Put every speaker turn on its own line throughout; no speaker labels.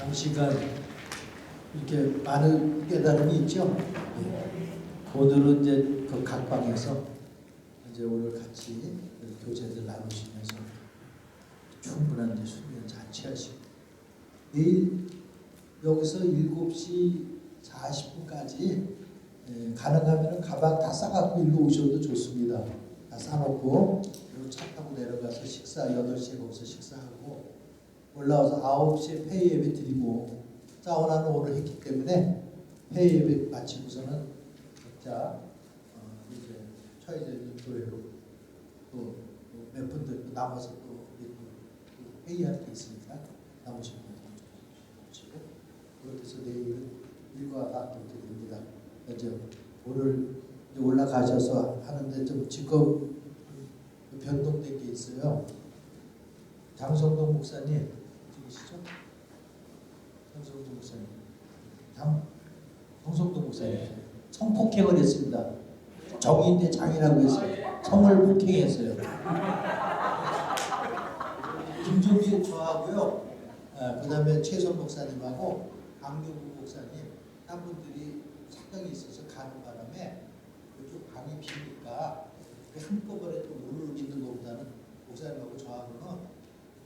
장시간 이렇게 많은 깨달음이 있죠. 예. 오늘은 이제 그 각방에서 이제 오늘 같이 그 교제들 나누시면서 충분한 이제 수면 잘 취하시고 내일 여기서 7시 40분까지 예, 가능하면 가방 다 싸갖고 일로 오셔도 좋습니다. 다 싸놓고 차 타고 내려가서 식사 8시에 거기서 식사하고 올라와서 9시에 폐회 예배 드리고 사우나는 오늘 했기 때문에 폐회 예배 마치고서는 각자 어, 이제 처해진 교회로 또 몇 분들 또 남아서 또 또 회의할 게 있으니까 남으신 분들 모시고 그렇게 해서 내일은 일과가 또 드립니다. 이제 오늘 올라가셔서 하는데 좀 지금 변동된 게 있어요. 장성동 목사님 누구시죠? 장성동 목사님. 장 장성동 목사님. 성폭행을 했습니다. 정의인데 장이라고 해서 성을 폭행했어요. 김종빈 저하고요. 아, 그다음에 최선 목사님하고 강경구 목사님 한 분들이 착각이 있어서 가는 바람에 그쪽 방이 비니까 한꺼번에 또 물을 믿는 것보다는 목사님하고 저하고는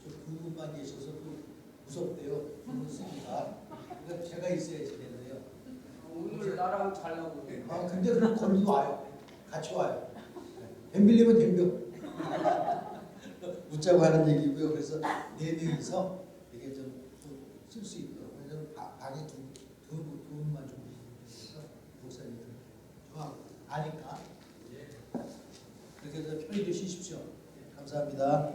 좀 그분만 계셔서 또 무섭대요. 쓰기가. 그러니까 제가 있어야지 되는데요.
오늘 나랑 잘 나오고
아 근데 그럼 거기 와요. 같이 와요. 덤빌리면 덤벼. 웃자고 하는 얘기고요. 그래서 네 명이서 이게 좀 쓸 수 있도록 그래서 바- 방에 두, 두, 분- 두 분만 좀 해서 목사님들 저하고 아니까 그렇게 해서 편히 쉬십시오. 감사합니다.